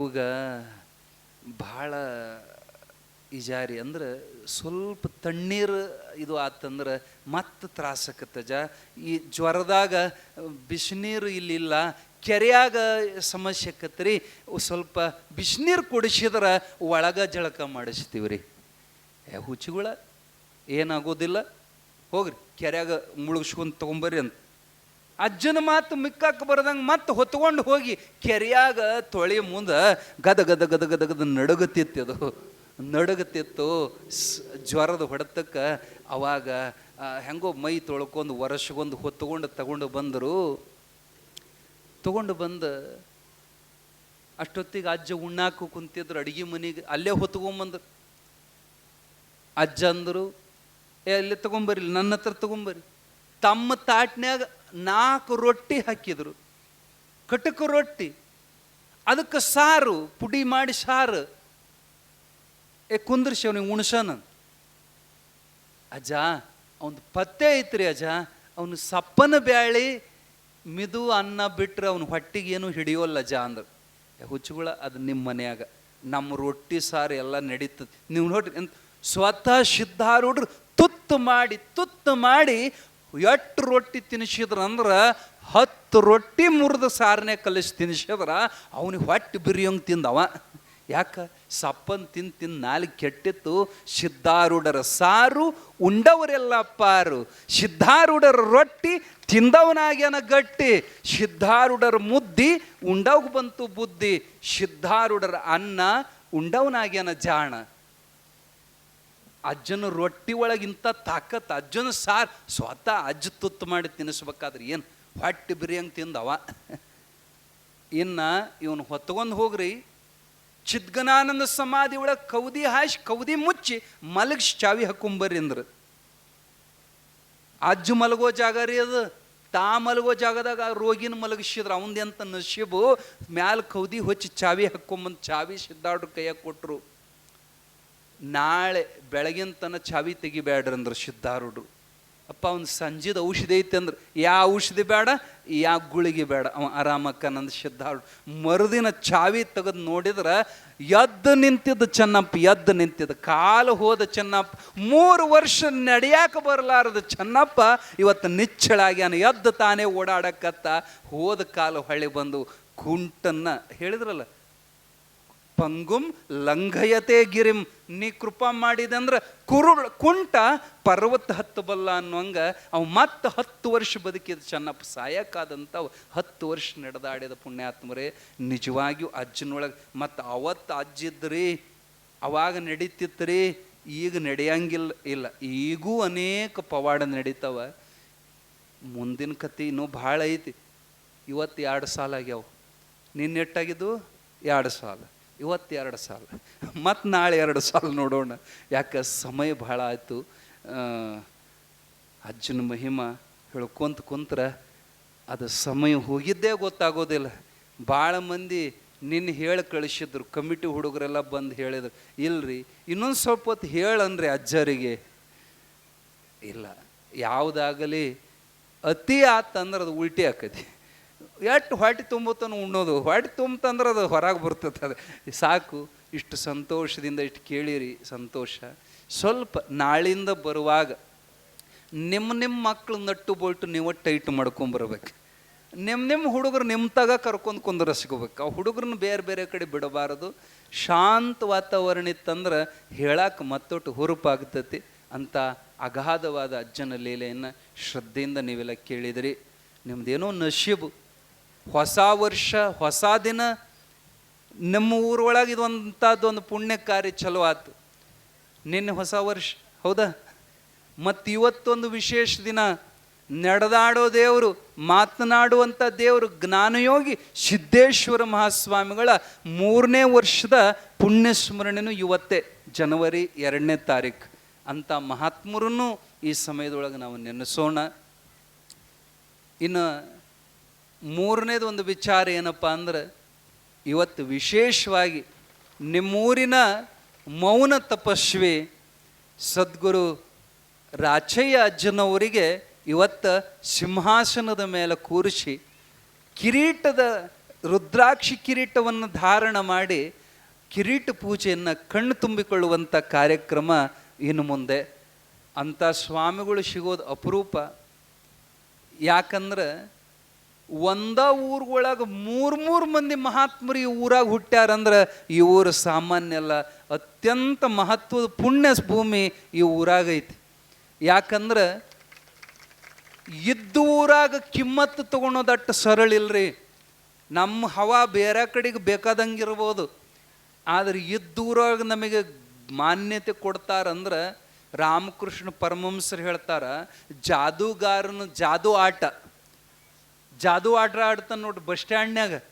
ಇವಾಗ ಭಾಳ ಇಜಾರಿ ಅಂದ್ರೆ ಸ್ವಲ್ಪ ತಣ್ಣೀರು ಇದು ಆತಂದ್ರೆ ಮತ್ತೆ ತ್ರಾಸಕತ್ತ ಜ. ಈ ಜ್ವರದಾಗ ಬಿಸಿನೀರು ಇಲ್ಲಿಲ್ಲ, ಕೆರೆಯಾಗ ಸಮಸ್ಯೆ ಆಕತ್ರಿ ಸ್ವಲ್ಪ ಬಿಸಿನೀರು ಕುಡಿಸಿದ್ರೆ ಒಳಗ ಜಳಕ ಮಾಡಿಸ್ತೀವಿ ರೀ ಏ ಹುಚ್ಚುಗಳ, ಏನಾಗೋದಿಲ್ಲ. ಹೋಗ್ರಿ, ಕೆರೆಯಾಗ ಮುಳುಗಿಸ್ಕೊಂಡು ತೊಗೊಂಬರ್ರಿ ಅಂತ. ಅಜ್ಜನ ಮಾತು ಮಿಕ್ಕಕ್ಕೆ ಬರದಂಗೆ ಮತ್ತೆ ಹೊತ್ಕೊಂಡು ಹೋಗಿ ಕೆರೆಯಾಗ ತೊಳಿ ಮುಂದೆ ಗದ ಗದ ಗದ ಗದ ಗದ ನಡುಗತ್ತಿತ್ತು ಅದು. ನಡುಗತ್ತಿತ್ತು ಜ್ವರದ ಹೊಡೆತಕ್ಕೆ ಅವಾಗ ಹೆಂಗೋ ಮೈ ತೊಳ್ಕೊಂಡು ವರ್ಷಗೊಂದು ಹೊತ್ಕೊಂಡು ತಗೊಂಡು ಬಂದರು. ತಗೊಂಡು ಬಂದು ಅಷ್ಟೊತ್ತಿಗೆ ಅಜ್ಜ ಉಣ್ಣಾಕು ಕುಂತಿದ್ರು. ಅಡುಗೆ ಮನೆಗೆ ಅಲ್ಲೇ ಹೊತ್ಕೊಂಬಂದ್ರು ಅಜ್ಜ ಅಂದರು, ಏ, ಅಲ್ಲೇ ತಗೊಂಬರ್ರಿ ನನ್ನ ಹತ್ರ ತಗೊಂಬರ್ರಿ ತಮ್ಮ ತಾಟ್ನ್ಯಾಗ ನಾಲ್ಕು ರೊಟ್ಟಿ ಹಾಕಿದರು. ಕಟಕು ರೊಟ್ಟಿ. ಅದಕ್ಕೆ ಸಾರು, ಪುಡಿ ಮಾಡಿ ಸಾರು. ಏ, ಕುಂದ್ರಿಸಿ ಅವನಿಗೆ ಉಣ್ಸನ ಅಜ್ಜ ಅವನು ಪತ್ತೆ ಐತ್ರಿ ಅಜ್ಜ. ಅವನು ಸಪ್ಪನ ಬ್ಯಾಳಿ, ಮಿದು ಅನ್ನ ಬಿಟ್ಟರೆ ಅವನು ಹೊಟ್ಟಿಗೆ ಏನು ಹಿಡಿಯೋಲ್ಲ ಅಜ್ಜ ಅಂದ್ರೆ. ಹುಚ್ಚುಗಳ, ಅದು ನಿಮ್ಮ ಮನೆಯಾಗ. ನಮ್ಮ ರೊಟ್ಟಿ ಸಾರು ಎಲ್ಲ ನಡೀತದೆ. ನೀವು ನೋಡ್ರಿ ಸ್ವತಃ ಸಿದ್ಧಾರೂಢರು ತುತ್ತು ಮಾಡಿ ತುತ್ತು ಮಾಡಿ ಎಷ್ಟು ರೊಟ್ಟಿ ತಿನ್ನಿಸಿದ್ರಂದ್ರೆ ಹತ್ತು ರೊಟ್ಟಿ ಮುರಿದ ಸಾರನೆ ಕಲಿಸಿ ತಿನ್ನಿಸಿದ್ರೆ ಅವನಿಗೆ ಹೊಟ್ಟೆ ಬಿರಿಯಂಗೆ ತಿಂದವ. ಯಾಕ? ಸಪ್ಪನ್ ತಿಂದು ತಿಂದು ನಾಲ್ಕು ಕೆಟ್ಟಿತ್ತು. ಸಿದ್ಧಾರೂಢರ ಸಾರು, ಉಂಡವರೆಲ್ಲ ಪಾರು. ಸಿದ್ಧಾರೂಢರ ರೊಟ್ಟಿ ತಿಂದವನಾಗ್ಯನ ಗಟ್ಟಿ. ಸಿದ್ಧಾರೂಢರ ಮುದ್ದಿ, ಉಂಡವ್ಗೆ ಬಂತು ಬುದ್ಧಿ ಸಿದ್ಧಾರೂಢರ ಅನ್ನ ಉಂಡವನಾಗ್ಯನ ಜಾಣ. ಅಜ್ಜನ ರೊಟ್ಟಿ ಒಳಗಿಂತ ತಾಕತ್ ಅಜ್ಜನ ಸಾರ್ ಸ್ವತಃ ಅಜ್ಜ ತುತ್ತು ಮಾಡಿ ತಿನ್ನಿಸ್ಬೇಕಾದ್ರೆ ಏನು ಹೊಟ್ಟೆ ಬಿರಿಯಂಗೆ ತಿಂದವ? ಇನ್ನು ಇವನು ಹೊತ್ಕೊಂಡು ಹೋಗ್ರಿ. ಚಿದ್ಗನಾನಂದ ಸಮಾಧಿ ಒಳಗೆ ಕೌದಿ ಹಾಸಿ ಕೌದಿ ಮುಚ್ಚಿ ಮಲಗಿಸಿ ಚಾವಿ ಹಾಕೊಂಬರ್ರಿ ಅಂದ್ರೆ. ಅಜ್ಜ ಮಲಗೋ ಜಾಗ ರೀ ಅದು. ತಾ ಮಲಗೋ ಜಾಗದಾಗ ರೋಗಿನ ಮಲಗಿಸಿದ್ರು ಅವಂದೆಂತ ನಶೀಬು? ಮ್ಯಾಲ ಕೌದಿ ಹೊಚ್ಚಿ ಚಾವಿ ಹಾಕೊಂಬಂದು ಚಾವಿ ಸಿದ್ದಾಡ್ರ ಕೈಯಾಗ ಕೊಟ್ರು. ನಾಳೆ ಬೆಳಗಿನ ತನ ಚಾವಿ ತೆಗಿಬೇಡ್ರಿ ಅಂದ್ರು ಸಿದ್ಧಾರೂಢರು. ಅಪ್ಪ, ಅವ್ನು ಸಂಜೆದ ಔಷಧಿ ಐತೆ ಅಂದ್ರೆ ಯಾವ ಔಷಧಿ ಬೇಡ, ಯಾ ಗುಳಿಗೆ ಬೇಡ, ಅವ ಆರಾಮಕ್ಕ ನಂದು ಸಿದ್ಧಾರೂಢ. ಮರುದಿನ ಚಾವಿ ತೆಗೆದು ನೋಡಿದ್ರೆ, ಎದ್ದು ನಿಂತಿದ್ದ ಚೆನ್ನಪ್ಪ, ಎದ್ದು ನಿಂತಿದ್ದ, ಕಾಲು ಹೋದ ಚೆನ್ನಪ್ಪ, ಮೂರು ವರ್ಷ ನಡೆಯಾಕ ಬರಲಾರದ ಚೆನ್ನಪ್ಪ, ಇವತ್ತು ನಿಚ್ಚಳಾಗ್ಯಾನ ಎದ್ದು ತಾನೇ ಓಡಾಡಕ್ಕತ್ತ ಹೋದ ಕಾಲು ಹೊಳ್ಳಿ ಬಂದು ಕುಂಟನ್ನ ಹೇಳಿದ್ರಲ್ಲ ಪಂಗುಂ ಲಂಘಯತೆ ಗಿರಿಂ. ನೀ ಕೃಪಾ ಮಾಡಿದೆ ಅಂದ್ರೆ ಕುರು ಕುಂಟ ಪರ್ವತ ಹತ್ತಬಲ್ಲ ಅನ್ನುವಂಗ ಅವ್ ಮತ್ತೆ ಹತ್ತು ವರ್ಷ ಬದುಕಿದ ಚೆನ್ನಪ್ಪ ಸಾಯಕ್ಕಾದಂಥ ಹತ್ತು ವರ್ಷ ನಡೆದಾಡಿದ ಪುಣ್ಯಾತ್ಮರೇ, ನಿಜವಾಗಿಯೂ ಅಜ್ಜನೊಳಗೆ ಮತ್ತು ಅವತ್ತು ಅಜ್ಜಿದ್ರಿ, ಅವಾಗ ನಡೀತಿತ್ರಿ, ಈಗ ನಡೆಯಂಗಿಲ್ಲ ಇಲ್ಲ. ಈಗೂ ಅನೇಕ ಪವಾಡ ನಡೀತಾವ. ಮುಂದಿನ ಕತೆ ಇನ್ನೂ ಭಾಳ ಐತಿ. ಇವತ್ತು ಎರಡು ಸಾಲ ಆಗ್ಯಾವ. ನಿನ್ನೆಟ್ಟಾಗಿದ್ದು ಎರಡು ಸಾಲ. ಇವತ್ತು ಎರಡು ಸಾಲ. ಮತ್ತು ನಾಳೆ ಎರಡು ಸಾಲ ನೋಡೋಣ. ಯಾಕೆ ಸಮಯ ಭಾಳ ಆಯಿತು. ಅಜ್ಜನ ಮಹಿಮ ಹೇಳ್ಕೊಂತ ಕುಂತ್ರ ಅದು ಸಮಯ ಹೋಗಿದ್ದೇ ಗೊತ್ತಾಗೋದಿಲ್ಲ. ಭಾಳ ಮಂದಿ ನಿನ್ನ ಹೇಳಿ ಕಳಿಸಿದ್ರು. ಕಮಿಟಿ ಹುಡುಗರೆಲ್ಲ ಬಂದು ಹೇಳಿದ್ರು. ಇಲ್ರಿ, ಇನ್ನೊಂದು ಸ್ವಲ್ಪ ಹೊತ್ತು ಹೇಳನ್ರಿ ಅಜ್ಜರಿಗೆ. ಇಲ್ಲ, ಯಾವುದಾಗಲಿ ಅತಿ ಆತಂದ್ರೆ ಅದು ಉಲ್ಟಿ ಆಕತಿ. ಎಷ್ಟು ಹೊಟ್ಟೆ ತುಂಬುತ್ತಾನು ಉಣ್ಣೋದು. ಹೊಟ್ಟೆ ತುಂಬ್ತಂದ್ರೆ ಅದು ಹೊರಗೆ ಬರ್ತದೆ ಅದು. ಸಾಕು, ಇಷ್ಟು ಸಂತೋಷದಿಂದ ಇಷ್ಟು ಕೇಳಿರಿ ಸಂತೋಷ. ಸ್ವಲ್ಪ ನಾಳಿಂದ ಬರುವಾಗ ನಿಮ್ಮ ನಿಮ್ಮ ಮಕ್ಕಳು ನಟ್ಟು ಬೋಲ್ಟು ನೀವು ಟೈಟ್ ಮಾಡ್ಕೊಂಬರ್ಬೇಕು ನಿಮ್ಮ ನಿಮ್ಮ ಹುಡುಗರು ನಿಮ್ಮ ತಗ ಕರ್ಕೊಂಡು ಸಿಗಬೇಕು. ಆ ಹುಡುಗರನ್ನ ಬೇರೆ ಬೇರೆ ಕಡೆ ಬಿಡಬಾರದು. ಶಾಂತ ವಾತಾವರಣ ಇತ್ತಂದ್ರೆ ಹೇಳಕ್ಕೆ ಮತ್ತೊಟ್ಟು ಹುರುಪಾಗ್ತತಿ ಅಂತ ಅಗಾಧವಾದ ಅಜ್ಜನ ಲೀಲೆಯನ್ನು ಶ್ರದ್ಧೆಯಿಂದ ನೀವೆಲ್ಲ ಕೇಳಿದಿರಿ. ನಿಮ್ಮದೇನೋ ನಶೀಬು. ಹೊಸ ವರ್ಷ, ಹೊಸ ದಿನ, ನಮ್ಮ ಊರೊಳಗೆ ಇದೊಂಥದ್ದು ಒಂದು ಪುಣ್ಯ ಕಾರ್ಯ ಚಲೋ ಆತು. ನಿನ್ನೆ ಹೊಸ ವರ್ಷ, ಹೌದಾ? ಮತ್ತು ಇವತ್ತೊಂದು ವಿಶೇಷ ದಿನ, ನಡೆದಾಡೋ ದೇವರು ಮಾತನಾಡುವಂಥ ದೇವರು, ಜ್ಞಾನಯೋಗಿ ಸಿದ್ದೇಶ್ವರ ಮಹಾಸ್ವಾಮಿಗಳ ಮೂರನೇ ವರ್ಷದ ಪುಣ್ಯ ಸ್ಮರಣೆನೂ ಇವತ್ತೇ, ಜನವರಿ ಎರಡನೇ ತಾರೀಕು ಅಂತ ಮಹಾತ್ಮರನ್ನು ಈ ಸಮಯದೊಳಗೆ ನಾವು ನೆನೆಸೋಣ. ಇನ್ನು ಮೂರನೇದು ಒಂದು ವಿಚಾರ ಏನಪ್ಪ ಅಂದ್ರೆ, ಇವತ್ತು ವಿಶೇಷವಾಗಿ ನಿಮ್ಮೂರಿನ ಮೌನ ತಪಸ್ವಿ ಸದ್ಗುರು ರಾಚಯ್ಯ ಅಜ್ಜನವರಿಗೆ ಇವತ್ತು ಸಿಂಹಾಸನದ ಮೇಲೆ ಕೂರಿಸಿ ಕಿರೀಟದ ರುದ್ರಾಕ್ಷಿ ಕಿರೀಟವನ್ನು ಧಾರಣ ಮಾಡಿ ಕಿರೀಟ ಪೂಜೆಯನ್ನು ಕಣ್ಣು ತುಂಬಿಕೊಳ್ಳುವಂಥ ಕಾರ್ಯಕ್ರಮ ಇನ್ನು ಮುಂದೆ. ಅಂಥ ಸ್ವಾಮಿಗಳು ಸಿಗೋದು ಅಪರೂಪ. ಯಾಕಂದ್ರೆ ಒಂದ ಊರೊಳಗೆ ಮೂರು ಮೂರು ಮಂದಿ ಮಹಾತ್ಮರು ಈ ಊರಾಗ ಹುಟ್ಟ್ಯಾರಂದ್ರೆ ಈ ಊರು ಸಾಮಾನ್ಯ ಅಲ್ಲ. ಅತ್ಯಂತ ಮಹತ್ವದ ಪುಣ್ಯ ಭೂಮಿ ಈ ಊರಾಗ ಐತಿ. ಯಾಕಂದ್ರೆ ಇದ್ದ ಊರಾಗ ಕಿಮ್ಮತ್ತು ಸರಳ ಇಲ್ರಿ. ನಮ್ಮ ಹವಾ ಬೇರೆ ಕಡೆಗೆ ಬೇಕಾದಂಗಿರ್ಬೋದು ಆದ್ರೆ ಇದ್ದ ಊರಾಗ ನಮಗೆ ಮಾನ್ಯತೆ ಕೊಡ್ತಾರಂದ್ರೆ ರಾಮಕೃಷ್ಣ ಪರಮಹಂಸರು ಹೇಳ್ತಾರ, ಜಾದೂಗಾರನ ಜಾದೂ ಆಟ. ಜಾದೂ ಆಟ ಆಡ್ತಾನೆ ನೋಡ್ರಿ ಬಸ್ ಸ್ಟ್ಯಾಂಡ್ನ್ಯಾಗ.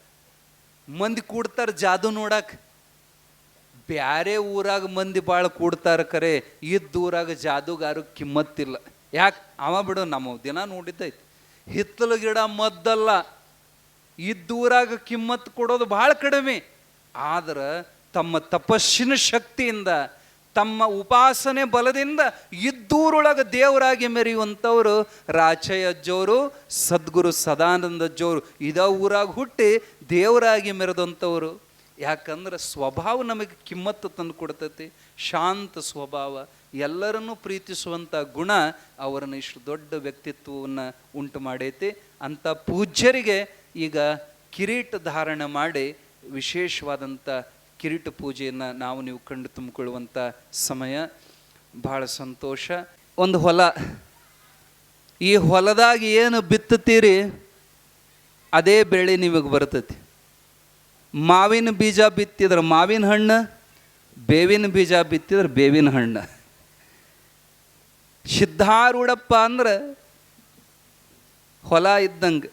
ಮಂದಿ ಕೂಡ್ತಾರ ಜಾದೂ ನೋಡಕ್ಕೆ ಬ್ಯಾರೆ ಊರಾಗ ಮಂದಿ ಭಾಳ ಕೂಡ್ತಾರ ಕರೆ, ಇದ್ದ ಊರಾಗ ಜಾದುಗಾರು ಕಿಮ್ಮತ್ತಿಲ್ಲ. ಯಾಕೆ? ಅವ ಬಿಡು, ನಮ್ಮ ದಿನ ನೋಡಿದ್ದೈತಿ. ಹಿತ್ತಲ ಗಿಡ ಮದ್ದಲ್ಲ. ಇದ್ದೂರಾಗ ಕಿಮ್ಮತ್ತು ಕೊಡೋದು ಭಾಳ ಕಡಿಮೆ. ಆದ್ರೆ ತಮ್ಮ ತಪಸ್ಸಿನ ಶಕ್ತಿಯಿಂದ ತಮ್ಮ ಉಪಾಸನೆ ಬಲದಿಂದ ಇದ್ದೂರೊಳಗೆ ದೇವರಾಗಿ ಮೆರೆಯುವಂಥವರು ರಾಚಯ್ಯ ಅಜ್ಜವರು ಸದ್ಗುರು ಸದಾನಂದ ಅಜ್ಜವರು ಇದ ಊರಾಗ ಹುಟ್ಟಿ ದೇವರಾಗಿ ಮೆರೆದಂಥವರು. ಯಾಕಂದ್ರೆ ಸ್ವಭಾವ ನಮಗೆ ಕಿಮ್ಮತ್ತು ತಂದು ಕೊಡ್ತೈತಿ. ಶಾಂತ ಸ್ವಭಾವ. ಎಲ್ಲರನ್ನೂ ಪ್ರೀತಿಸುವಂಥ ಗುಣ ಅವರನ್ನು ಇಷ್ಟು ದೊಡ್ಡ ವ್ಯಕ್ತಿತ್ವವನ್ನು ಉಂಟು ಮಾಡೈತಿ. ಅಂಥ ಪೂಜ್ಯರಿಗೆ ಈಗ ಕಿರೀಟ ಧಾರಣೆ ಮಾಡಿ ವಿಶೇಷವಾದಂಥ ಕಿರೀಟ ಪೂಜೆಯನ್ನು ನಾವು ನೀವು ಕಂಡು ತುಂಬಿಕೊಳ್ಳುವಂಥ ಸಮಯ. ಭಾಳ ಸಂತೋಷ. ಒಂದು ಹೊಲ. ಈ ಹೊಲದಾಗ ಏನು ಬಿತ್ತುತ್ತೀರಿ? ಅದೇ ಬೆಳೆ ನಿಮಗೆ ಬರ್ತೈತಿ. ಮಾವಿನ ಬೀಜ ಬಿತ್ತಿದ್ರೆ ಮಾವಿನ ಹಣ್ಣು, ಬೇವಿನ ಬೀಜ ಬಿತ್ತಿದ್ರೆ ಬೇವಿನ ಹಣ್ಣು. ಸಿದ್ಧಾರೂಢಪ್ಪ ಅಂದ್ರೆ ಹೊಲ ಇದ್ದಂಗೆ.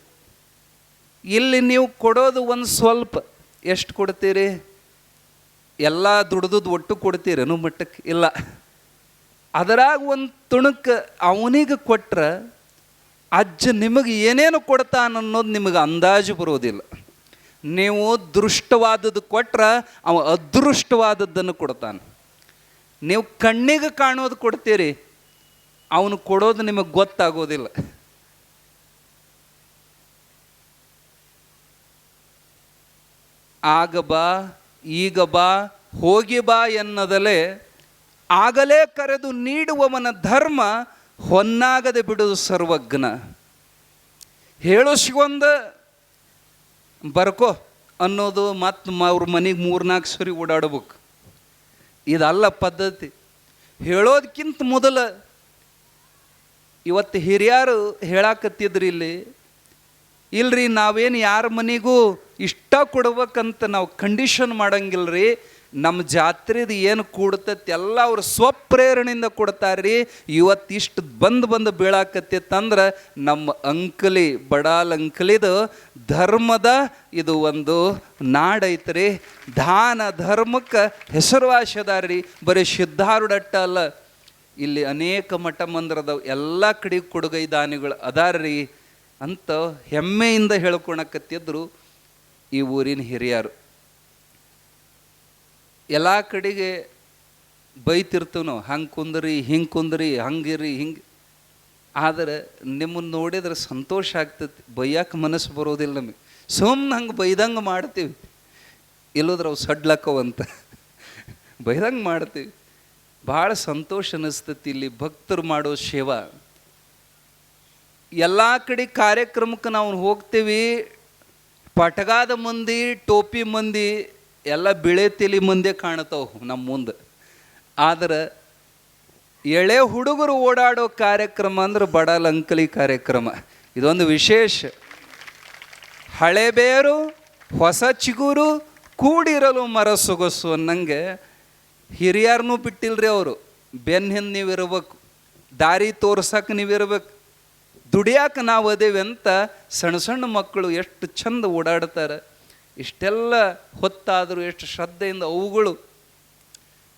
ಇಲ್ಲಿ ನೀವು ಕೊಡೋದು ಒಂದು ಸ್ವಲ್ಪ. ಎಷ್ಟು ಕೊಡ್ತೀರಿ? ಎಲ್ಲ ದುಡ್ದು ಒಟ್ಟು ಕೊಡ್ತೀರೇನು ಮಟ್ಟಕ್ಕೆ? ಇಲ್ಲ. ಅದರಾಗ ಒಂದು ತುಣುಕ್ ಅವನಿಗೆ ಕೊಟ್ರೆ ಅಜ್ಜ ನಿಮಗೆ ಏನೇನು ಕೊಡ್ತಾನ ಅನ್ನೋದು ನಿಮಗೆ ಅಂದಾಜು ಬರೋದಿಲ್ಲ. ನೀವು ದೃಷ್ಟವಾದದ್ದು ಕೊಟ್ರೆ ಅವ ಅದೃಷ್ಟವಾದದ್ದನ್ನು ಕೊಡ್ತಾನೆ. ನೀವು ಕಣ್ಣಿಗೆ ಕಾಣೋದು ಕೊಡ್ತೀರಿ, ಅವನು ಕೊಡೋದು ನಿಮಗೆ ಗೊತ್ತಾಗೋದಿಲ್ಲ. ಆಗ ಬಾ ಈಗ ಬಾ, ಹೋಗಿ ಬಾ ಎನ್ನದಲೇ ಆಗಲೇ ಕರೆದು ನೀಡುವವನ ಧರ್ಮ ಹೊನ್ನಾಗದೆ ಬಿಡುವುದು ಸರ್ವಜ್ಞ. ಹೇಳು ಸಿಗೊಂದ ಬರ್ಕೋ ಅನ್ನೋದು ಮತ್ತು ಅವ್ರ ಮನೆಗೆ ಮೂರ್ನಾಲ್ಕು ಸರಿ ಓಡಾಡ್ಬೇಕು. ಇದಲ್ಲ ಪದ್ಧತಿ. ಹೇಳೋದಕ್ಕಿಂತ ಮೊದಲು. ಇವತ್ತು ಹಿರಿಯರು ಹೇಳಾಕತ್ತಿದ್ರಿ ಇಲ್ಲಿ ಇಲ್ರಿ, ನಾವೇನು ಯಾರ ಮನೆಗೂ ಇಷ್ಟ ಕೊಡ್ಬೇಕಂತ ನಾವು ಕಂಡೀಷನ್ ಮಾಡಂಗಿಲ್ರಿ. ನಮ್ಮ ಜಾತ್ರೆದು ಏನು ಕೂಡ್ತೈತಿ, ಎಲ್ಲ ಅವ್ರ ಸ್ವಪ್ರೇರಣೆಯಿಂದ ಕೊಡ್ತಾರ್ರಿ. ಇವತ್ತು ಇಷ್ಟು ಬಂದು ಬಂದು ಬೀಳಾಕತ್ತಿತ್ತಂದ್ರೆ ನಮ್ಮ ಅಂಕಲಿ, ಬಡಾಲ್ ಅಂಕಲಿದು ಧರ್ಮದ ಇದು ಒಂದು ನಾಡೈತ್ರಿ. ದಾನ ಧರ್ಮಕ್ಕೆ ಹೆಸರುವಾಸಿ ಅದಾರ್ರಿ ಬರೀ ಸಿದ್ಧಾರೂಢಟ್ಟ ಅಲ್ಲ, ಇಲ್ಲಿ ಅನೇಕ ಮಠ ಮಂದಿರದವು, ಎಲ್ಲ ಕಡೆ ಕೊಡುಗೈ ದಾನಿಗಳು ಅದಾರ್ರಿ. ಅಂತ ಹೆಮ್ಮೆಯಿಂದ ಹೇಳ್ಕೊಳಕತ್ತಿದ್ರು ಈ ಊರಿನ ಹಿರಿಯರು. ಎಲ್ಲ ಕಡೆಗೆ ಬೈತಿರ್ತೀವಿ ನಾವು, ಹಂಗೆ ಕುಂದ್ರಿ, ಹಿಂಗೆ ಕುಂದ್ರಿ, ಹಂಗಿರಿ, ಹಿಂಗೆ. ಆದರೆ ನಿಮ್ಮನ್ನು ನೋಡಿದ್ರೆ ಸಂತೋಷ ಆಗ್ತೈತಿ ಬೈಯಕ್ಕೆ ಮನಸ್ಸು ಬರೋದಿಲ್ಲ ನಮಗೆ. ಸುಮ್ಮನೆ ಹಂಗೆ ಬೈದಂಗೆ ಮಾಡ್ತೀವಿ. ಇಲ್ಲೋದ್ರೆ ಅವು ಸಡ್ಲಕ್ಕವಂತ ಬೈದಂಗೆ ಮಾಡ್ತೀವಿ. ಭಾಳ ಸಂತೋಷ ಅನ್ನಿಸ್ತೈತಿ ಇಲ್ಲಿ ಭಕ್ತರು ಮಾಡೋ ಸೇವಾ. ಎಲ್ಲ ಕಡೆ ಕಾರ್ಯಕ್ರಮಕ್ಕೆ ನಾವು ಹೋಗ್ತೀವಿ. ಪಟಗಾದ ಮಂದಿ, ಟೋಪಿ ಮಂದಿ, ಎಲ್ಲ ಬಿಳೆ ತಲೆ ಮಂದಿ ಕಾಣ್ತಾವೆ ನಮ್ಮ ಮುಂದೆ. ಆದ್ರೆ ಎಳೆ ಹುಡುಗರು ಓಡಾಡೋ ಕಾರ್ಯಕ್ರಮ ಅಂದ್ರೆ ಬಡ ಲಂಕಲಿ ಕಾರ್ಯಕ್ರಮ. ಇದೊಂದು ವಿಶೇಷ. ಹಳೆ ಬೇರು, ಹೊಸ ಚಿಗುರು, ಕೂಡಿರಲು ಮರ ಸೊಗಸು ಅನ್ನಂಗೆ ಹಿರಿಯರ್ನೂ ಬಿಟ್ಟಿಲ್ರಿ ಅವರು. ಬೆನ್ನ ಹಿಂದೆ ನೀವು ಇರ್ಬೇಕು ದಾರಿ ತೋರ್ಸಕ್ಕೆ ನೀವು ಇರ್ಬೇಕು ದುಡಿಯಾಕ ನಾವು ಅದೇವೆ ಅಂತ ಸಣ್ಣ ಸಣ್ಣ ಮಕ್ಕಳು ಎಷ್ಟು ಚಂದ ಓಡಾಡ್ತಾರೆ. ಇಷ್ಟೆಲ್ಲ ಹೊತ್ತಾದರೂ, ಎಷ್ಟು ಶ್ರದ್ಧೆಯಿಂದ ಅವುಗಳು.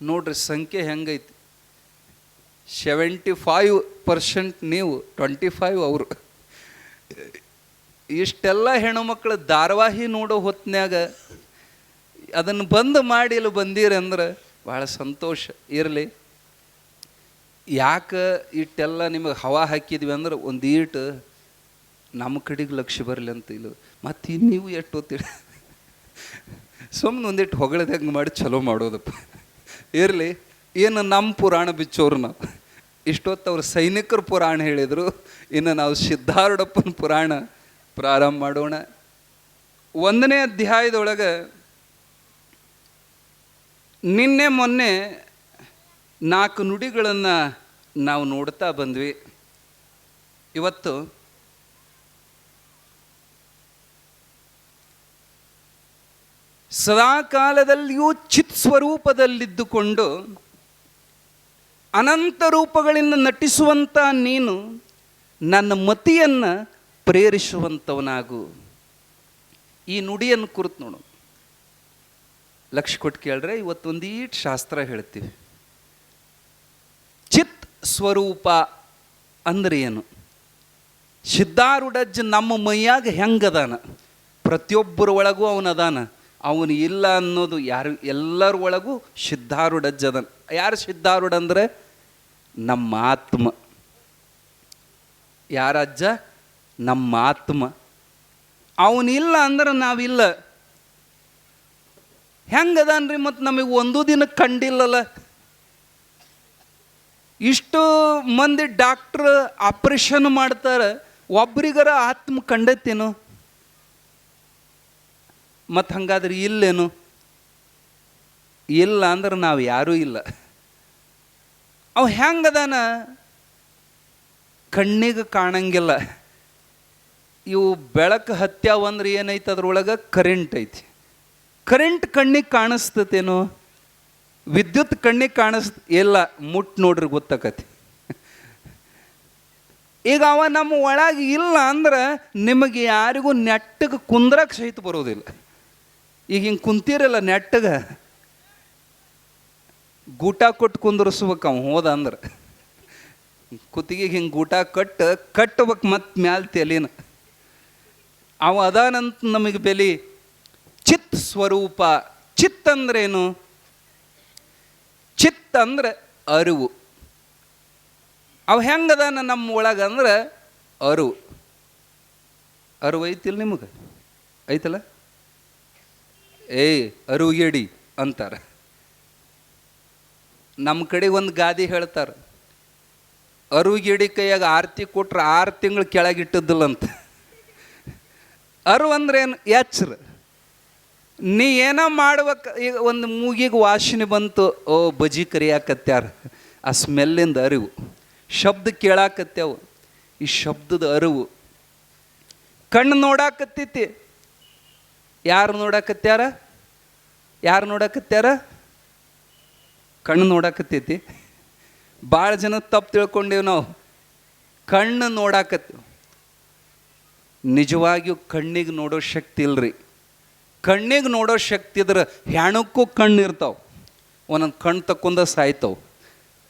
ನೋಡ್ರಿ ಸಂಖ್ಯೆ ಹೆಂಗೈತಿ. ಸೆವೆಂಟಿ ಫೈವ್ ಪರ್ಸೆಂಟ್ ನೀವು ಟ್ವೆಂಟಿ ಫೈವ್ ಅವರು. ಇಷ್ಟೆಲ್ಲ ಹೆಣ್ಣುಮಕ್ಳು ಧಾರಾವಾಹಿ ನೋಡೋ ಹೊತ್ತಿನಾಗ ಅದನ್ನು ಬಂದ್ ಮಾಡಿ ಇಲ್ಲಿ ಬಂದೀರಿ ಅಂದ್ರೆ ಭಾಳ ಸಂತೋಷ ಇರಲಿ. ಯಾಕೆ ಇಟ್ಟೆಲ್ಲ ನಿಮಗೆ ಹವಾ ಹಾಕಿದ್ವಿ ಅಂದ್ರೆ ಒಂದು ಈಟು ನಮ್ಮ ಕಡೆಗೆ ಲಕ್ಷ್ಯ ಬರಲಿ ಅಂತ ಇಲ್ಲ. ಮತ್ತು ನೀವು ಎಷ್ಟು ಹೊತ್ತಿಡ ಸುಮ್ಮನೆ ಒಂದಿಟ್ಟು ಹೊಗಳದಂಗೆ ಮಾಡಿ ಚಲೋ ಮಾಡೋದಪ್ಪ. ಇರಲಿ ಏನು ನಮ್ಮ ಪುರಾಣ ಬಿಚ್ಚೋರು ನಾವು. ಇಷ್ಟೊತ್ತು ಅವ್ರ ಸೈನಿಕರ ಪುರಾಣ ಹೇಳಿದರು, ಇನ್ನು ನಾವು ಸಿದ್ಧಾರೂಢಪ್ಪನ ಪುರಾಣ ಪ್ರಾರಂಭ ಮಾಡೋಣ. ಒಂದನೇ ಅಧ್ಯಾಯದೊಳಗೆ ನಿನ್ನೆ ಮೊನ್ನೆ ನಾಲ್ಕು ನುಡಿಗಳನ್ನು ನಾವು ನೋಡ್ತಾ ಬಂದ್ವಿ. ಇವತ್ತು ಸದಾಕಾಲದಲ್ಲಿಯೂ ಚಿತ್ ಸ್ವರೂಪದಲ್ಲಿದ್ದುಕೊಂಡು ಅನಂತ ರೂಪಗಳಿಂದ ನಟಿಸುವಂಥ ನೀನು ನನ್ನ ಮತಿಯನ್ನು ಪ್ರೇರಿಸುವಂಥವನಾಗು ಈ ನುಡಿಯನ್ನು ಕುರಿತು ನೋಡು. ಲಕ್ಷ ಕೊಟ್ಟು ಕೇಳ್ರೆ ಇವತ್ತೊಂದೀಟ್ ಶಾಸ್ತ್ರ ಹೇಳ್ತೀವಿ. ಸ್ವರೂಪ ಅಂದ್ರೆ ಏನು? ಸಿದ್ಧಾರೂಢಜ್ಜ ನಮ್ಮ ಮೈಯಾಗ ಹೆಂಗದಾನ? ಪ್ರತಿಯೊಬ್ಬರ ಒಳಗೂ ಅವನದಾನ. ಅವನು ಇಲ್ಲ ಅನ್ನೋದು ಯಾರು, ಎಲ್ಲರ ಒಳಗೂ ಸಿದ್ಧಾರೂಢಜ್ಜ ಅದಾನ. ಯಾರು ಸಿದ್ಧಾರೂಢ ಅಂದರೆ? ನಮ್ಮ ಆತ್ಮ. ಯಾರಜ್ಜ ನಮ್ಮ ಆತ್ಮ. ಅವನಿಲ್ಲ ಅಂದ್ರೆ ನಾವಿಲ್ಲ. ಹೆಂಗದಾನ್ರಿ ಮತ್ತು ನಮಗೆ ಒಂದು ದಿನ ಕಂಡಿಲ್ಲಲ್ಲ ಇಷ್ಟು ಮಂದಿ ಡಾಕ್ಟ್ರ್ ಆಪ್ರೇಷನ್ ಮಾಡ್ತಾರೆ, ಒಬ್ರಿಗರ ಆತ್ಮ ಕಂಡತ್ತೇನು? ಮತ್ತು ಹಂಗಾದ್ರೆ ಇಲ್ಲೇನು? ಇಲ್ಲ ಅಂದ್ರೆ ನಾವು ಯಾರೂ ಇಲ್ಲ. ಅವು ಹೆಂಗದಾನ ಕಣ್ಣಿಗೆ ಕಾಣಂಗಿಲ್ಲ. ಇವು ಬೆಳಕು ಹತ್ಯಾವಂದ್ರೆ ಏನೈತೆ ಅದ್ರೊಳಗೆ? ಕರೆಂಟ್ ಐತಿ. ಕರೆಂಟ್ ಕಣ್ಣಿಗೆ ಕಾಣಿಸ್ತತೇನೋ? ವಿದ್ಯುತ್ ಕಣ್ಣಿಗೆ ಕಾಣಿಸ್ ಎಲ್ಲ ಮುಟ್ ನೋಡ್ರಿ ಗೊತ್ತಾಕತಿ. ಈಗ ಅವ ನಮ್ಮ ಒಳಗೆ ಇಲ್ಲ ಅಂದ್ರೆ ನಿಮಗೆ ಯಾರಿಗೂ ನೆಟ್ಟಗೆ ಕುಂದ್ರಕ್ಕೆ ಸಹಿತ ಬರೋದಿಲ್ಲ. ಈಗ ಹಿಂಗೆ ಕುಂತಿರಲ್ಲ ನೆಟ್ಟಗೆ, ಗೂಟ ಕೊಟ್ಟು ಕುಂದರ್ಸ್ಬೇಕು ಅವ ಹೋದ ಅಂದ್ರೆ. ಕುತ್ತಿಗೆಗೆ ಹಿಂಗೆ ಗೂಟ ಕಟ್ಟು ಕಟ್ಟಬೇಕು ಮತ್ತೆ ಮ್ಯಾಲ ತೆಲಿನ. ಅವ ಅದಾನಂತ ನಮಗೆ ಬೆಲೆ, ಚಿತ್ ಸ್ವರೂಪ, ಚಿತ್ ಅಂದ್ರೇನು? ಚಿತ್ ಅಂದ್ರೆ ಅರಿವು. ಅವ ಹೆಂಗದ ನಮ್ಮ ಒಳಗೆ ಅಂದ್ರೆ ಅರಿವು. ಅರಿವು ಐತಿಲ್ಲ ನಿಮಗೆ? ಐತಲ್ಲ? ಏಯ್, ಅರುಗೇಡಿ ಅಂತಾರೆ. ನಮ್ಮ ಕಡೆ ಒಂದು ಗಾದಿ ಹೇಳ್ತಾರೆ. ಅರುವಿಗೆಡಿ ಕೈಯಾಗ ಆರತಿ ಕೊಟ್ರೆ ಆರು ತಿಂಗಳು ಕೆಳಗಿಟ್ಟದ್ದಿಲ್ಲಂತ ಅರು ಏನು ಎಚ್ಚರ ನೀ ಏನೋ ಮಾಡ್ಬೇಕು ಈಗ ಒಂದು ಮೂಗಿಗೆ ವಾಸನೆ ಬಂತು, ಓ ಬಜಿ ಕರಿಯಾಕತ್ಯಾರ. ಆ ಸ್ಮೆಲ್ಲಿಂದ ಅರಿವು. ಶಬ್ದ ಕೇಳಾಕತ್ಯಾವು ಈ ಶಬ್ದದ ಅರಿವು. ಕಣ್ಣು ನೋಡಾಕತ್ತೈತಿ ಯಾರು ನೋಡಾಕತ್ಯಾರ? ಯಾರು ನೋಡಾಕತ್ಯಾರ? ಕಣ್ಣು ನೋಡಾಕತ್ತೈತಿ ಭಾಳ ಜನ ತಪ್ಪು ತಿಳ್ಕೊಂಡೇವು ನಾವು. ಕಣ್ಣು ನೋಡಾಕತ್ತೀವಿ. ನಿಜವಾಗಿಯೂ ಕಣ್ಣಿಗೆ ನೋಡೋ ಶಕ್ತಿ ಇಲ್ರಿ. ಕಣ್ಣಿಗೆ ನೋಡೋ ಶಕ್ತಿ ಇದ್ರೆ ಹೆಣಕ್ಕೂ ಕಣ್ಣು ಇರ್ತಾವೆ. ಒಂದೊಂದು ಕಣ್ಣು ತಕ್ಕೊಂಡ ಸಾಯ್ತಾವೆ.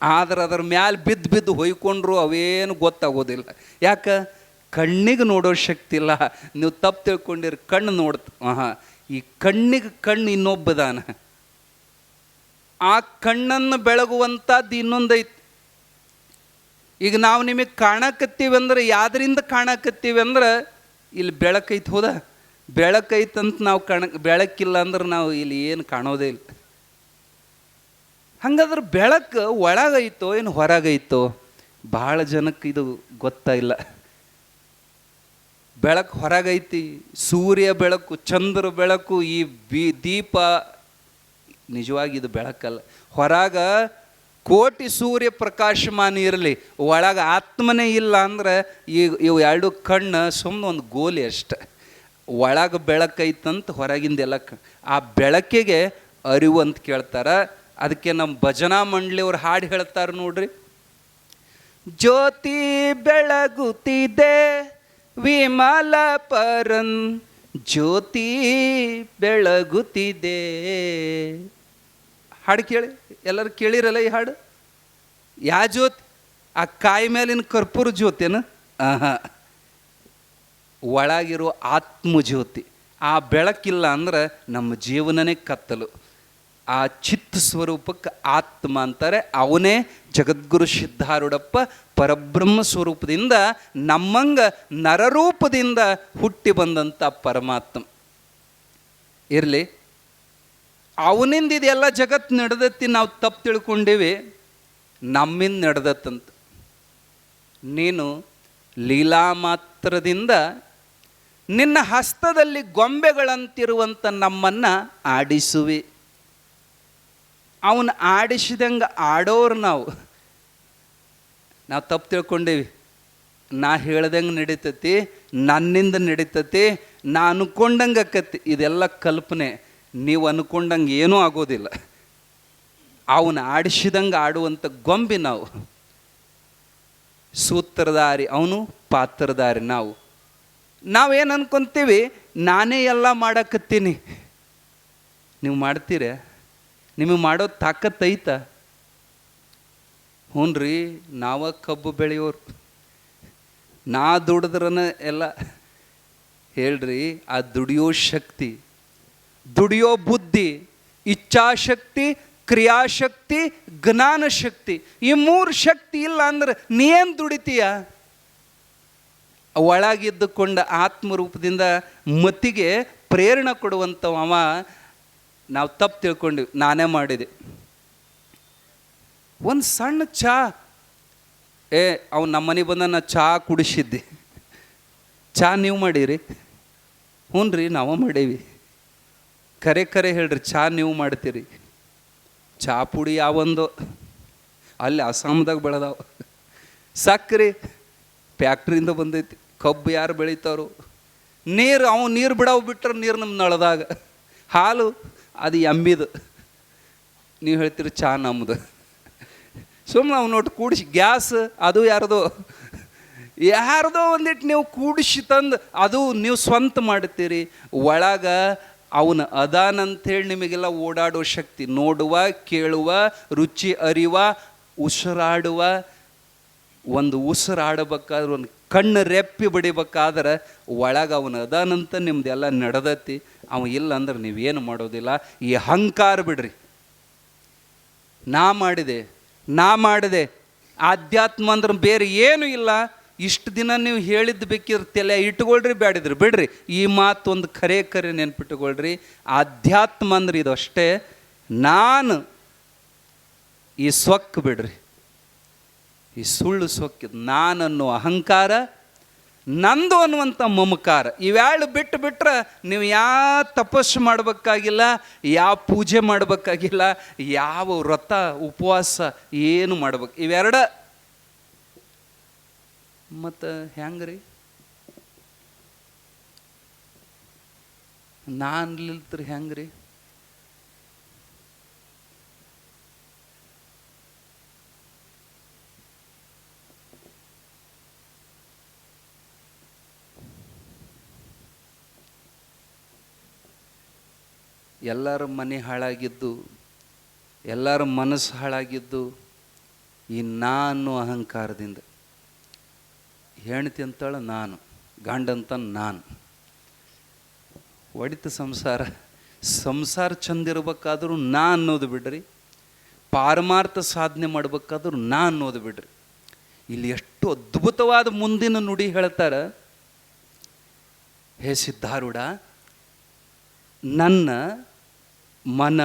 ಆದ್ರೆ ಅದ್ರ ಮ್ಯಾಲೆ ಬಿದ್ದು ಬಿದ್ದು ಹೊಯ್ಕೊಂಡ್ರು ಅವೇನು ಗೊತ್ತಾಗೋದಿಲ್ಲ. ಯಾಕೆ? ಕಣ್ಣಿಗೆ ನೋಡೋ ಶಕ್ತಿ ಇಲ್ಲ. ನೀವು ತಪ್ಪು ತಿಳ್ಕೊಂಡಿರಿ, ಕಣ್ಣು ನೋಡ್ತ. ಹಾಂ ಈ ಕಣ್ಣಿಗೆ ಕಣ್ಣು ಇನ್ನೊಬ್ಬದಾನ. ಆ ಕಣ್ಣನ್ನು ಬೆಳಗುವಂಥದ್ದು ಇನ್ನೊಂದೈತಿ. ಈಗ ನಾವು ನಿಮಗೆ ಕಾಣಕತ್ತೀವಿ ಅಂದ್ರೆ ಯಾವ್ದರಿಂದ ಕಾಣಕತ್ತೀವಿ ಅಂದ್ರೆ, ಇಲ್ಲಿ ಬೆಳಕೈತಿ ಹೌದಾ. ಬೆಳಕೈತಂತ ನಾವು ಕಣ ಬೆಳಕಿಲ್ಲ ಅಂದ್ರೆ ನಾವು ಇಲ್ಲಿ ಏನು ಕಾಣೋದೇ ಇಲ್ಲ. ಹಂಗಾದ್ರೆ ಬೆಳಕು ಒಳಗೈತೋ ಏನು ಹೊರಗೈತೋ ಭಾಳ ಜನಕ್ಕೆ ಇದು ಗೊತ್ತಾಯಿಲ್ಲ ಬೆಳಕು ಹೊರಗೈತಿ, ಸೂರ್ಯ ಬೆಳಕು, ಚಂದ್ರ ಬೆಳಕು, ಈ ಬಿ, ದೀಪ, ನಿಜವಾಗಿ ಇದು ಬೆಳಕಲ್ಲ. ಹೊರಗ ಕೋಟಿ ಸೂರ್ಯ ಪ್ರಕಾಶಮಾನ ಇರಲಿ, ಒಳಗೆ ಆತ್ಮನೇ ಇಲ್ಲ ಅಂದ್ರೆ ಈ, ಇವು ಎರಡು ಕಣ್ಣು ಸುಮ್ಮನೆ ಒಂದು ಗೋಲಿ ಅಷ್ಟೆ. ಒಳಗೆ ಬೆಳಕೈತಂತ ಹೊರಗಿಂದ ಎಲ್ಲಕ್ಕೆ ಆ ಬೆಳಕಿಗೆ ಅರಿವು ಅಂತ ಕೇಳ್ತಾರೆ. ಅದಕ್ಕೆ ನಮ್ಮ ಭಜನಾ ಮಂಡಳಿಯವ್ರು ಹಾಡು ಹೇಳ್ತಾರೆ ನೋಡ್ರಿ. ಜ್ಯೋತಿ ಬೆಳಗುತ್ತಿದೆ, ವಿಮಲ ಪರನ್ ಜ್ಯೋತಿ ಬೆಳಗುತ್ತಿದೆ. ಹಾಡು ಕೇಳಿ, ಎಲ್ಲರೂ ಕೇಳಿರಲ್ಲ ಈ ಹಾಡು? ಯಾ ಜ್ಯೋತಿ? ಆ ಕಾಯಿ ಮೇಲಿನ ಕರ್ಪೂರ ಜ್ಯೋತಿನ? ಆಹಾ. ಒಳಗಿರೋ ಆತ್ಮಜ್ಯೋತಿ. ಆ ಬೆಳಕಿಲ್ಲ ಅಂದ್ರೆ ನಮ್ಮ ಜೀವನನೇ ಕತ್ತಲು. ಆ ಚಿತ್ ಸ್ವರೂಪಕ್ಕೆ ಆತ್ಮ ಅಂತಾರೆ, ಅವನೇ ಜಗದ್ಗುರು ಸಿದ್ಧಾರೂಢಪ್ಪ ಪರಬ್ರಹ್ಮ ಸ್ವರೂಪದಿಂದ ನಮ್ಮಂಗ ನರರೂಪದಿಂದ ಹುಟ್ಟಿ ಬಂದಂಥ ಪರಮಾತ್ಮ. ಇರಲಿ, ಅವನಿಂದ ಇದೆಲ್ಲ ಜಗತ್ತು ನಡೆದತ್ತಿ ನಾವು ತಪ್ಪು ತಿಳ್ಕೊಂಡೀವಿ, ನಮ್ಮಿಂದ ನಡೆದತ್ತಂತ ನೀನು ಲೀಲಾ ಮಾತ್ರದಿಂದ ನಿನ್ನ ಹಸ್ತದಲ್ಲಿ ಗೊಂಬೆಗಳಂತಿರುವಂಥ ನಮ್ಮನ್ನು ಆಡಿಸುವಿ. ಅವನು ಆಡಿಸಿದಂಗೆ ಆಡೋರು ನಾವು. ನಾವು ತಪ್ಪು ತಿಳ್ಕೊಂಡೇವಿ. ನಾ ಹೇಳ್ದಂಗೆ ನಡೀತತಿ, ನನ್ನಿಂದ ನಡೀತತಿ, ನಾ ಅನ್ಕೊಂಡಂಗೆ ಅಕ್ಕತಿ ಇದೆಲ್ಲ ಕಲ್ಪನೆ. ನೀವು ಅನ್ಕೊಂಡಂಗೆ ಏನೂ ಆಗೋದಿಲ್ಲ. ಅವನು ಆಡಿಸಿದಂಗೆ ಆಡುವಂಥ ಗೊಂಬೆ ನಾವು. ಸೂತ್ರಧಾರಿ ಅವನು, ಪಾತ್ರಧಾರಿ ನಾವು. ನಾವೇನು ಅನ್ಕೊತೀವಿ? ನಾನೇ ಎಲ್ಲ ಮಾಡಕತ್ತೀನಿ. ನೀವು ಮಾಡ್ತೀರ? ನಿಮಗೆ ಮಾಡೋ ತಾಕತ್ ಐತ? ಹ್ಞೂ ರೀ ನಾವ ಕಬ್ಬು ಬೆಳೆಯೋರು. ನಾ ದುಡಿದ್ರನ ಎಲ್ಲ ಹೇಳ್ರಿ, ಆ ದುಡಿಯೋ ಶಕ್ತಿ, ದುಡಿಯೋ ಬುದ್ಧಿ, ಇಚ್ಛಾಶಕ್ತಿ, ಕ್ರಿಯಾಶಕ್ತಿ ಜ್ಞಾನ ಶಕ್ತಿ ಈ ಮೂರು ಶಕ್ತಿ ಇಲ್ಲ ಅಂದ್ರೆ ನೀ ಏನು ದುಡಿತೀಯ? ಒಳಗಿದ್ದುಕೊಂಡ ಆತ್ಮರೂಪದಿಂದ ಮತ್ತಿಗೆ ಪ್ರೇರಣೆ ಕೊಡುವಂಥವ ನಾವು ತಪ್ಪು ತಿಳ್ಕೊಂಡಿವಿ, ನಾನೇ ಮಾಡಿದೆ. ಒಂದು ಸಣ್ಣ ಚಾ, ಏ, ಅವ್ನು ನಮ್ಮ ಮನೆ ಬಂದ ನಾ ಚಹಾ ಕುಡಿಸಿದ್ದೆ. ಚಹಾ ನೀವು ಮಾಡೀರಿ? ಹ್ಞೂ ರೀ ನಾವು ಮಾಡೇವಿ. ಕರೆ ಕರೆ ಹೇಳ್ರಿ, ಚಾ ನೀವು ಮಾಡ್ತೀರಿ. ಚಹಾ ಪುಡಿ ಯಾವೊಂದು ಅಲ್ಲಿ ಅಸ್ಸಾಮ್ದಾಗ ಬೆಳೆದಾವ. ಸಕ್ರೆ, ಫ್ಯಾಕ್ಟ್ರಿಯಿಂದ ಬಂದೈತಿ. ಕಬ್ಬು ಯಾರು ಬೆಳಿತಾರೋ? ನೀರು, ಅವು ನೀರು ಬಿಡವು ಬಿಟ್ಟರೆ ನೀರು ನಮ್ಮ ನಳದಾಗ. ಹಾಲು, ಅದು ಎಮ್ಮಿದು. ನೀವು ಹೇಳ್ತೀರಿ ಚಾ ನಮ್ಮದು ಸುಮ್ಮನೆ ಅವ್ನು ನೋಡಿ ಕೂಡಿಸಿ, ಗ್ಯಾಸ್ ಅದು ಯಾರ್ದೋ? ಯಾರ್ದೋ ಒಂದಿಟ್ಟು ನೀವು ಕೂಡಿಸಿ ತಂದು, ಅದು ನೀವು ಸ್ವಂತ ಮಾಡ್ತೀರಿ. ಒಳಗ ಅವನ ಅದಾನಂಥೇಳಿ ನಿಮಗೆಲ್ಲ ಓಡಾಡೋ ಶಕ್ತಿ. ನೋಡುವ, ಕೇಳುವ, ರುಚಿ ಅರಿವ, ಉಸಿರಾಡುವ, ಒಂದು ಉಸಿರಾಡಬೇಕಾದ್ರೆ ಒಂದು ಕಣ್ಣು ರೆಪ್ಪಿ ಬಡಿಬೇಕಾದ್ರೆ ಒಳಗೆ ಅವನು ಅದಾನಂತ ನಿಮ್ದೆಲ್ಲ ನಡೆದತಿ. ಅವ ಇಲ್ಲ ಅಂದ್ರೆ ನೀವೇನು ಮಾಡೋದಿಲ್ಲ. ಈ ಅಹಂಕಾರ ಬಿಡ್ರಿ. ನಾ ಮಾಡಿದೆ ನಾ ಮಾಡಿದೆ. ಆಧ್ಯಾತ್ಮ ಅಂದ್ರೆ ಬೇರೆ ಏನು ಇಲ್ಲ. ಇಷ್ಟು ದಿನ ನೀವು ಹೇಳಿದ್ದು ಬೇಕಿದ್ರೆ ತಲೆ ಇಟ್ಕೊಳ್ರಿ, ಬ್ಯಾಡಿದ್ರಿ. ಬಿಡ್ರಿ. ಈ ಮಾತು ಒಂದು ಖರೆ ಖರೆ ನೆನ್ಪಿಟ್ಟುಕೊಳ್ರಿ ಆಧ್ಯಾತ್ಮ ಅಂದ್ರೆ ಇದು ಅಷ್ಟೇ ನಾನು ಈ ಸ್ವಕ್ ಬಿಡ್ರಿ. ಈ ಸುಳ್ಳು ಸೊಕ್ಕ ನಾನು ಅನ್ನೋ ಅಹಂಕಾರ, ನಂದು ಅನ್ನುವಂಥ ಮಮಕಾರ. ಇವೆರಡು ಬಿಟ್ಟು ಬಿಟ್ರೆ ನೀವು ಯಾವ ತಪಸ್ಸು ಮಾಡಬೇಕಾಗಿಲ್ಲ, ಯಾವ ಪೂಜೆ ಮಾಡಬೇಕಾಗಿಲ್ಲ, ಯಾವ ವ್ರತ, ಉಪವಾಸ ಏನು ಮಾಡ್ಬೇಕು. ಇವೆರಡ ಮತ್ತು ಹೆಂಗ್ರಿ? ನಾನ್ಲಿಲ್ತ್ರಿ ಹೆಂಗ್ರಿ? ಎಲ್ಲರ ಮನೆ ಹಾಳಾಗಿದ್ದು, ಎಲ್ಲರ ಮನಸ್ಸು ಹಾಳಾಗಿದ್ದು, ಈ ನಾನು ಅಹಂಕಾರದಿಂದ. ಹೆಣ್ತಿ ಅಂತಾಳೆ ನಾನು ಗಂಡಂತ ನಾನು. ಒಡಿತ ಸಂಸಾರ ಸಂಸಾರ ಚಂದ ಇರ್ಬೇಕಾದ್ರೂ ನಾ ಅನ್ನೋದು ಬಿಡ್ರಿ. ಪಾರಮಾರ್ಥ ಸಾಧನೆ ಮಾಡ್ಬೇಕಾದ್ರೂ ನಾ ಅನ್ನೋದು ಬಿಡ್ರಿ. ಇಲ್ಲಿ ಎಷ್ಟು ಅದ್ಭುತವಾದ ಮುಂದಿನ ನುಡಿ ಹೇಳ್ತಾರ. ಹೇ ಸಿದ್ಧಾರೂಢ, ನನ್ನ ಮನ,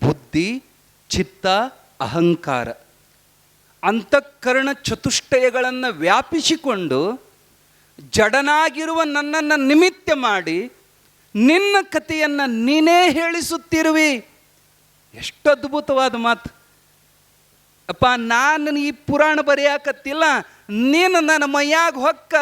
ಬುದ್ಧಿ, ಚಿತ್ತ, ಅಹಂಕಾರ. ಅಂತಃಕರಣ ಚತುಷ್ಟಯಗಳನ್ನು ವ್ಯಾಪಿಸಿಕೊಂಡು ಜಡನಾಗಿರುವ ನನ್ನನ್ನು ನಿಮಿತ್ತ ಮಾಡಿ ನಿನ್ನ ಕಥೆಯನ್ನು ನೀನೇ ಹೇಳಿಸುತ್ತಿರುವಿ. ಎಷ್ಟು ಅದ್ಭುತವಾದ ಮಾತು. ಅಪ್ಪ, ನಾನು ಈ ಪುರಾಣ ಬರೆಯಾಕತ್ತಿಲ್ಲ. ನೀನು ನನ್ನ ಮೈಯಾಗ ಹೊಕ್ಕ.